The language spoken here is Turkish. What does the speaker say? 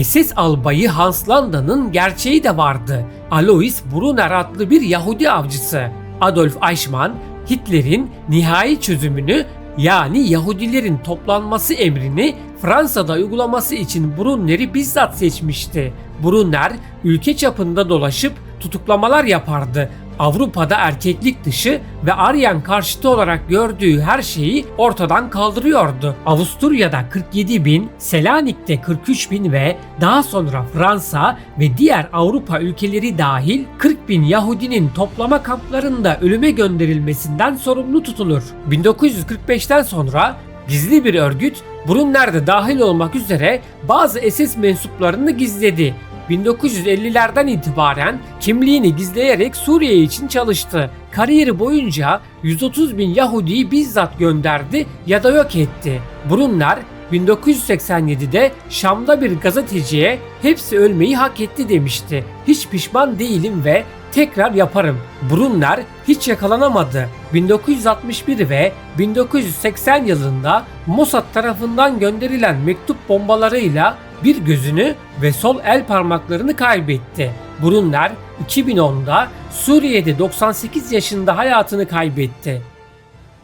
SS albayı Hans Landa'nın gerçeği de vardı. Alois Brunner adlı bir Yahudi avcısı. Adolf Eichmann, Hitler'in nihai çözümünü yani Yahudilerin toplanması emrini Fransa'da uygulaması için Brunner'i bizzat seçmişti. Brunner ülke çapında dolaşıp tutuklamalar yapardı. Avrupa'da erkeklik dışı ve Aryan karşıtı olarak gördüğü her şeyi ortadan kaldırıyordu. Avusturya'da 47 bin, Selanik'te 43 bin ve daha sonra Fransa ve diğer Avrupa ülkeleri dahil 40 bin Yahudinin toplama kamplarında ölüme gönderilmesinden sorumlu tutulur. 1945'ten sonra gizli bir örgüt Brunner'de dahil olmak üzere bazı SS mensuplarını gizledi. 1950'lerden itibaren kimliğini gizleyerek Suriye için çalıştı. Kariyeri boyunca 130 bin Yahudi'yi bizzat gönderdi ya da yok etti. Brunner 1987'de Şam'da bir gazeteciye hepsi ölmeyi hak etti demişti. Hiç pişman değilim ve tekrar yaparım. Brunner hiç yakalanamadı. 1961 ve 1980 yılında Mossad tarafından gönderilen mektup bombalarıyla bir gözünü ve sol el parmaklarını kaybetti. Brunner 2010'da Suriye'de 98 yaşında hayatını kaybetti.